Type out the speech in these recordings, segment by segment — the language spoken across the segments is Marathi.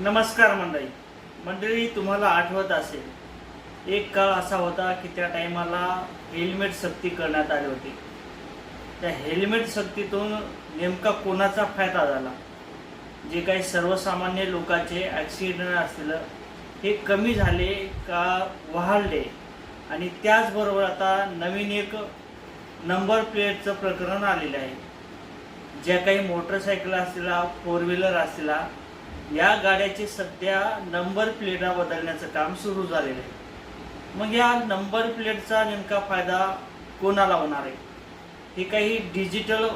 नमस्कार मंडळी. मंडळी तुम्हाला आठवत असेल एक काळ असा होता की त्या टायमाला हेल्मेट सक्ती करण्यात आली होती. त्या हेल्मेट सक्तीतून नेमका कोणाचा फायदा झाला? जे काही सर्वसामान्य लोकांचे ॲक्सिडेंट असतील हे कमी झाले का वाढले? आणि त्याचबरोबर आता नवीन एक नंबर प्लेटचं प्रकरण आलेलं आहे. ज्या काही मोटरसायकल असतील फोर व्हीलर असतील या गाड्याचे सध्या नंबर प्लेटा बदलण्याचं काम सुरू झालेलं आहे. मग या नंबर प्लेटचा नेमका फायदा कोणाला होणार आहे? हे काही डिजिटल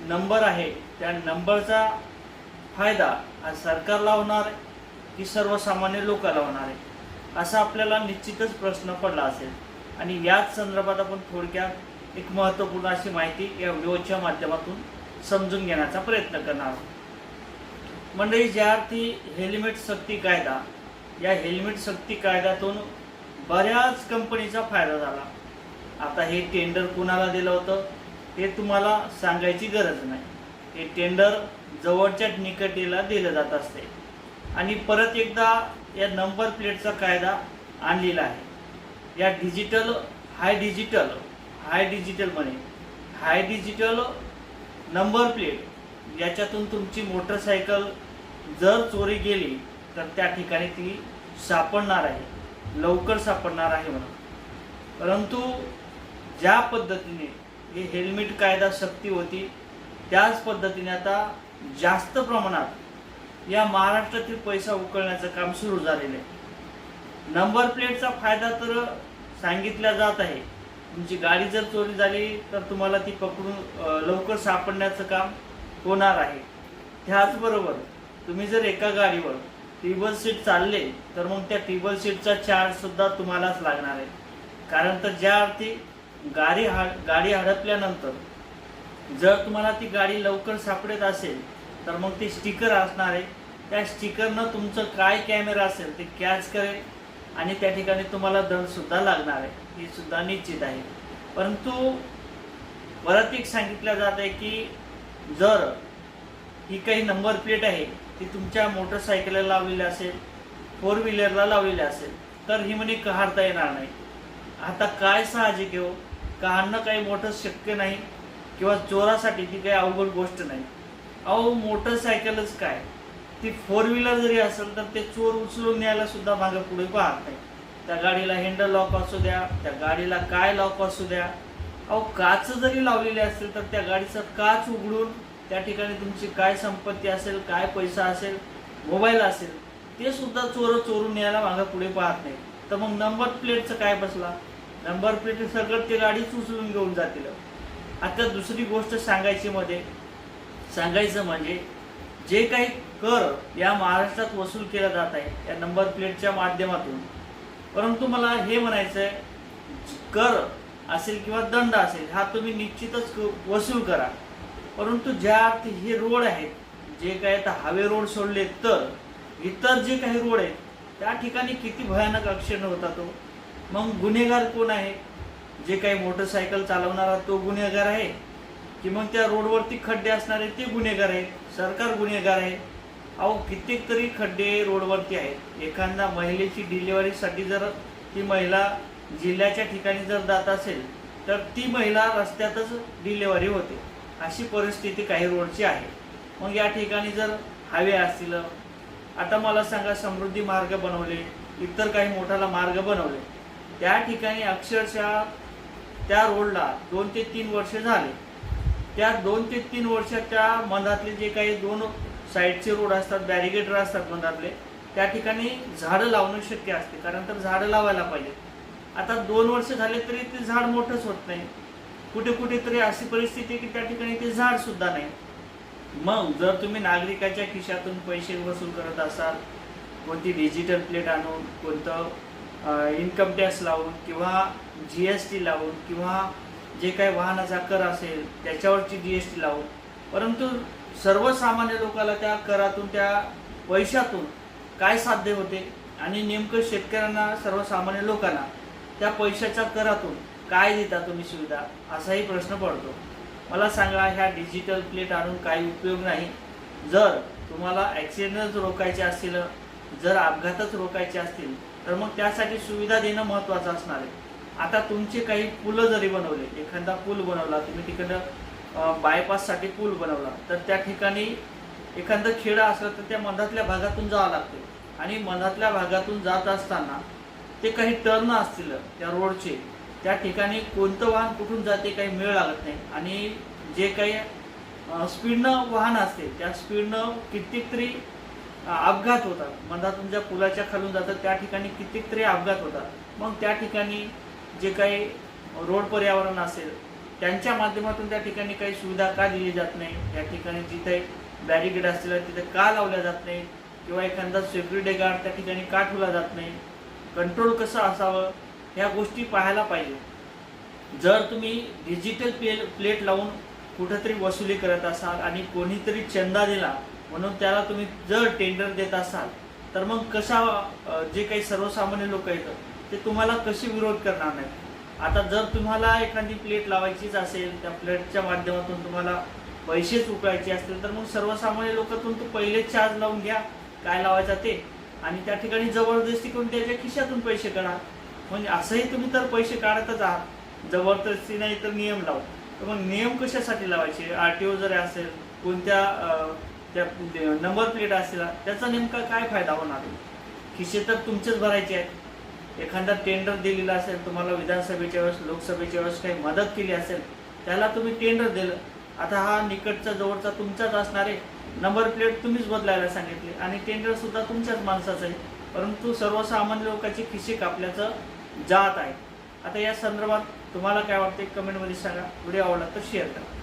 नंबर आहे. त्या नंबरचा फायदा हा सरकारला होणार आहे की सर्वसामान्य लोकाला होणार आहे? असा आपल्याला निश्चितच प्रश्न पडला असेल. आणि याच संदर्भात आपण थोडक्यात एक महत्त्वपूर्ण अशी माहिती या व्हिडिओच्या माध्यमातून समजून घेण्याचा प्रयत्न करणार आहोत. मंडळी ज्या ती हेल्मेट सक्ती कायदा या हेल्मेट सक्ती कायद्यातून बऱ्याच कंपनीचा फायदा झाला. आता हे टेंडर कुणाला दिलं होतं हे तुम्हाला सांगायची गरज नाही. हे टेंडर जवळच्या निकटीला दिलं जात असते. आणि परत एकदा या नंबर प्लेटचा कायदा आणलेला आहे. या डिजिटल हाय डिजिटल हाय डिजिटल म्हणे हाय डिजिटल नंबर प्लेट याच्यातून तुमची मोटरसायकल जर चोरी गेली तर त्या ठिकाणी ती सापडणार आहे. लवकर सापडणार आहे म्हणून. परंतु ज्या पद्धतीने हे हेल्मेट कायदा सक्ती होती त्याच पद्धतीने आता जास्त प्रमाणात या महाराष्ट्रातील पैसा उकळण्याचं काम सुरू झालेलं आहे. नंबर प्लेटचा फायदा तर सांगितला जात आहे. तुमची गाडी जर चोरी झाली तर तुम्हाला ती पकडून लवकर सापडण्याचं काम होणार आहे. त्याचबरोबर तुम्ही जर एका गाडीवर टेबल सीट चालले तर मग त्या टेबल सीटचा चार्ज सुद्धा तुम्हालाच लागणार आहे. कारण तर ज्या अर्थी गाडी हा गाडी हडपल्यानंतर जर तुम्हाला ती गाडी लवकर सापडत असेल तर मग ते स्टिकर असणार आहे. त्या स्टिकरनं तुमचं काय कॅमेरा असेल ते कॅच करेल आणि त्या ठिकाणी तुम्हाला दंडसुद्धा लागणार आहे. ही सुद्धा निश्चित आहे. परंतु परत एक सांगितलं जात आहे की जर ही काही नंबर प्लेट आहे ती तुमच्या मोटरसायकलला लावलेली असेल फोर व्हीलरला लावलेली असेल तर ही म्हणे कहारता येणार नाही. आता काय साहजिक घेऊ हो? कहाणं काही मोठं शक्य नाही किंवा चोरासाठी ती काही अवघड गोष्ट नाही. अहो मोटरसायकलच काय? ती फोर व्हीलर जरी असेल तर ते चोर उचलून न्यायला सुद्धा मागे पुढे पाहत नाही. त्या गाडीला हँडल लॉक असू द्या त्या गाडीला काय लॉक असू द्या अहो काच जरी लावलेली असेल तर त्या गाडीचं काच उघडून त्या ठिकाणी तुमची काय संपत्ती असेल काय पैसा असेल मोबाईल असेल ते सुद्धा चोर चोरून न्यायला मागं पुढे पाहत नाही. तर मग नंबर प्लेटचं काय बसला? नंबर प्लेट सगळं ते गाडीच उचलून घेऊन जातील. आता दुसरी गोष्ट सांगायची मध्ये सांगायचं म्हणजे जे काही कर या महाराष्ट्रात वसूल केला जात आहे या नंबर प्लेटच्या माध्यमातून. परंतु मला हे म्हणायचं आहे कर असेल किंवा दंड असेल हा तुम्ही निश्चितच क- वसूल करा. परंतु ज्या अर्थी हे रोड आहेत जे काय आता हवे रोड सोडले तर इतर जे काही रोड आहेत त्या ठिकाणी किती भयानक ॲक्सिडेंट होता तो. मग गुन्हेगार कोण आहे? जे काही मोटरसायकल चालवणारा तो गुन्हेगार आहे? की मग त्या रोडवरती खड्डे असणारे ते गुन्हेगार आहेत? सरकार गुन्हेगार आहे? अहो कित्येक तरी खड्डे रोडवरती आहेत. एखादा महिलेची डिलिव्हरीसाठी जर ती महिला जिल्ह्याच्या ठिकाणी जर जात असेल तर ती महिला रस्त्यातच डिलेवरी होते. अशी परिस्थिती काही रोडची आहे. मग या ठिकाणी जर हायवे असतील आता मला सांगा समृद्धी मार्ग बनवले इतर काही मोठाला मार्ग बनवले. त्या ठिकाणी अक्षरशः त्या रोडला दोन ते तीन वर्ष झाले. त्या दोन ते तीन वर्षात त्या मधातले जे काही दोन साईडचे रोड असतात बॅरिगेटर असतात मधातले त्या ठिकाणी झाडं लावणं शक्य असते. कारण तर झाडं लावायला पाहिजे आता दोन वर्ष झाले तरी ते झाड मोठंच होत नाही. कुठे कुठेतरी अशी परिस्थिती की त्या ठिकाणी ते झाड सुद्धा नाही. मग जर तुम्ही नागरिकाच्या खिशातून पैसे वसूल करत असाल कोणती डिजिटल प्लेट आणून कोणतं इन्कम टॅक्स लावून किंवा जी एस टी लावून किंवा जे काही वाहनाचा कर असेल त्याच्यावरची जी एस टी लावून परंतु सर्वसामान्य लोकाला त्या करातून त्या पैशातून काय साध्य होते? आणि नेमकं शेतकऱ्यांना सर्वसामान्य लोकांना त्या पैशाच्या करातून काय देता तुम्ही सुविधा? असाही प्रश्न पडतो. मला सांगा ह्या डिजिटल प्लेट आणून काही उपयोग नाही? जर तुम्हाला ॲक्सिडेंटच रोखायचे असतील जर अपघातच रोखायचे असतील तर मग त्यासाठी सुविधा देणं महत्त्वाचं असणार आहे. आता तुमचे काही पुलं जरी बनवले एखादा पूल बनवला तुम्ही तिकडं बायपाससाठी पूल बनवला तर त्या ठिकाणी एखादं खेडं असलं तर त्या मधातल्या भागातून जावं लागते. आणि मधातल्या भागातून जात असताना ते काही टर्न असतील त्या रोडचे त्या ठिकाणी कोणतं वाहन कुठून जाते काही मेळ लागत नाही. आणि जे काही स्पीडनं वाहन असते त्या स्पीडनं कित्येक तरी अपघात होतात. मधा तुमच्या पुलाच्या खालून जातात त्या ठिकाणी कित्येक तरी अपघात होतात. मग त्या ठिकाणी जे काही रोड पर्यावरण असेल त्यांच्या माध्यमातून त्या ठिकाणी काही सुविधा का दिली जात नाही? त्या ठिकाणी जिथे बॅरिकेड असतील तिथे का लावल्या जात नाही किंवा एखादा सिक्युरिटी गार्ड त्या ठिकाणी का ठेवला जात नाही? कंट्रोल कसं असावं ह्या गोष्टी पाहायला पाहिजे. जर तुम्ही डिजिटल प्ले प्लेट लावून कुठंतरी वसुली करत असाल आणि कोणीतरी चंदा दिला म्हणून त्याला तुम्ही जर टेंडर देत असाल तर मग कशा जे काही सर्वसामान्य लोक आहेत ते तुम्हाला कशी विरोध करणार नाहीत? आता जर तुम्हाला एखादी प्लेट लावायचीच असेल त्या प्लेटच्या माध्यमातून तुम्हाला पैसेच उकळायचे असतील तर मग सर्वसामान्य लोकातून तो पहिले चार्ज लावून घ्या. काय लावायचा ते? आणि त्या ठिकाणी जबरदस्ती करून त्याच्या खिशातून पैसे काढा. म्हणजे असंही तुम्ही तर पैसे काढतच आहात. जबरदस्ती नाही तर नियम लावू. तर मग नियम कशासाठी लावायचे? आर टी ओ जरी असेल कोणत्या त्या नंबर प्लेट असेल त्याचा नेमका काय फायदा होणार? खिशे तर तुमचेच भरायचे आहेत. एखादा टेंडर दिलेला असेल तुम्हाला विधानसभेच्या वेळेस लोकसभेच्या वेळेस काही मदत केली असेल त्याला तुम्ही टेंडर दिलं. आता हा निकटचा जवळचा तुमचाच असणार आहे. नंबर प्लेट तुम्हीच बदलायला सांगितले आणि टेंडर सुद्धा तुमच्याच माणसाचं आहे. परंतु सर्वसामान्य लोकांची खिशी कापल्याचं जात आहे. आता या संदर्भात तुम्हाला काय वाटते कमेंटमध्ये सांगा. व्हिडिओ आवडला तर शेअर करा.